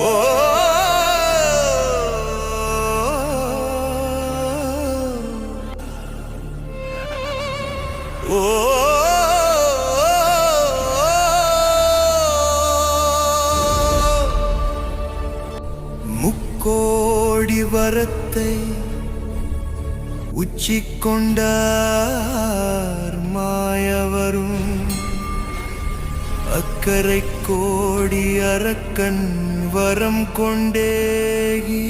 ஓ ஓ முக்கோடி வரத்தை உச்சி கொண்டார் மாயவரும் அக்கறை கோடி அரக்கன் வரம் கொண்டேகி.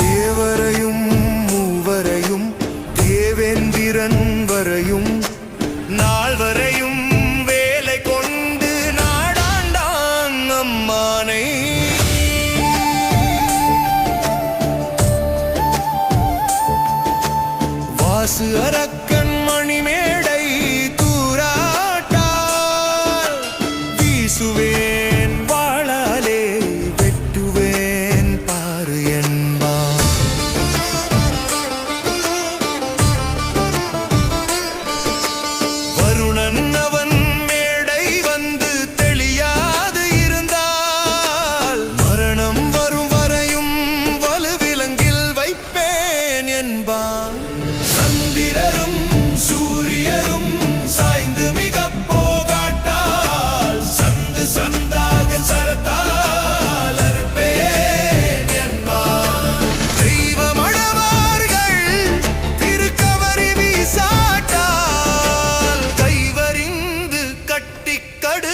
தேவரையும் மூவரையும் தேவேந்திரன் வரையும் அரக்கன் மணிமேடை தூராட்டால் வீசுவே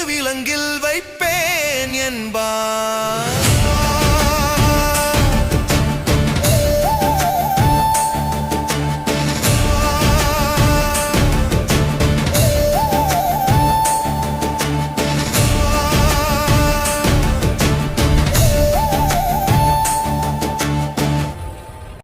விலங்கில் வைப்பேன் என்பார்.